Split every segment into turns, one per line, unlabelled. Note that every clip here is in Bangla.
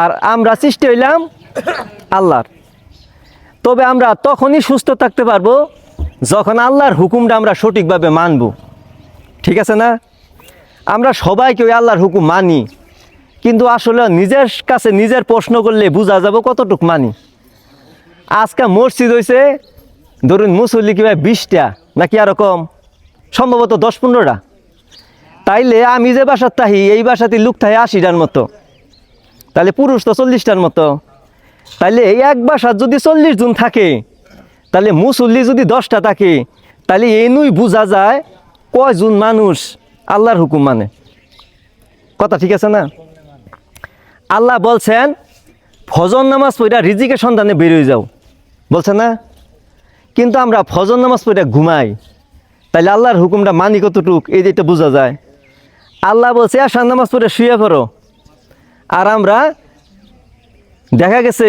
আর আমরা সৃষ্টি হইলাম আল্লাহর। তবে আমরা তখনই সুস্থ থাকতে পারব যখন আল্লাহর হুকুমটা আমরা সঠিকভাবে মানব। ঠিক আছে না? আমরা সবাইকে ওই আল্লাহর হুকুম মানি, কিন্তু আসলে নিজের কাছে নিজের প্রশ্ন করলে বোঝা যাবে কতটুক মানি। আজকে মসজিদ হয়েছে ধরুন মুসল্লি কীভাবে বিশটা নাকি এরকম সম্ভবত দশ পনেরোটা। তাইলে আমি যে বাসার তাহি, এই বাসাতে লুক থাহি আশিটার মতো। তাহলে পুরুষ তো চল্লিশটার মতো। তাহলে এক বাসার যদি চল্লিশ জন থাকে, তাহলে মুসল্লি যদি দশটা থাকে, তাহলে এই নুই বোঝা যায় কয়জন মানুষ আল্লাহর হুকুম মানে। কথা ঠিক আছে না? আল্লাহ বলছেন, ফজর নামাজ পড়া রিজিকের সন্ধানে বেরিয়ে যাও। বলছে না? কিন্তু আমরা ফজর নামাজ পড়ে ঘুমাই, তাহলে আল্লাহর হুকুমটা মানি কতটুক, এই যেটা বোঝা যায়। আল্লাহ বলছে আসার নামাজ পড়ে শুয়ে পড়ো। আর আমরা দেখা গেছে,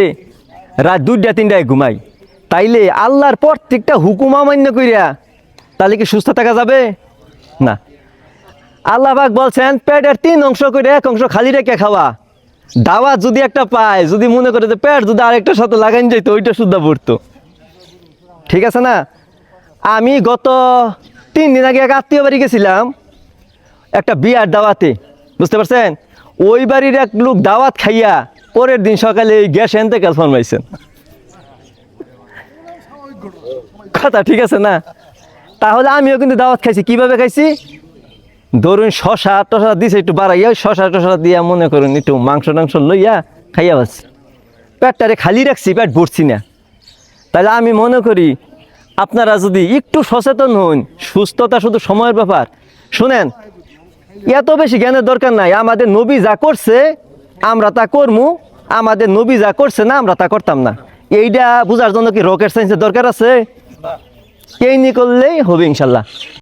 রাত দুইটা, তিনটায় ঘুমাই। তাইলে আল্লাহর প্রত্যেকটা হুকুম অমান্য করিয়া তাহলে কি সুস্থ থাকা যাবে? না। আল্লাহ পাক বলছেন, পেটের তিন অংশ করে এক অংশ খালি রেখে খাওয়া। দাওয়া যদি একটা পায়, যদি মনে করে যে পেট যদি আরেকটার সাথে লাগাইন যাইতো, ওইটা শুদ্ধ পড়তো। ঠিক আছে না? আমি গত তিন দিন আগে এক আত্মীয় বাড়ি গেছিলাম, একটা বিয়ার দাওয়াতে। বুঝতে পারছেন? ওই বাড়ির এক লোক দাওয়াত খাইয়া পরের দিন সকালে এই গ্যাস এনতে কাজ ফরমাইছেন। কথা ঠিক আছে না? তাহলে আমিও কিন্তু দাওয়াত খাইছি। কীভাবে খাইছি? ধরুন শশা টশা দিছে একটু বাড়াইয়া, ওই শশা টশা দিয়া মনে করুন একটু মাংস টাংস লইয়া খাইয়া পাচ্ছি পেটটারে খালি রাখছি, পেট ভরছি না। তাহলে আমি মনে করি, আপনারা যদি একটু সচেতন হন, সুস্থতা শুধু সময়ের ব্যাপার। শুনেন এত বেশি জ্ঞানের দরকার নাই। আমাদের নবী যা করছে, আমরা তা করমু। আমাদের নবী যা করছে না, আমরা তা করতাম না। এইটা বোঝার জন্য কি রকেট সায়েন্সের দরকার আছে? এই নি করলেই হবে ইনশাল্লাহ।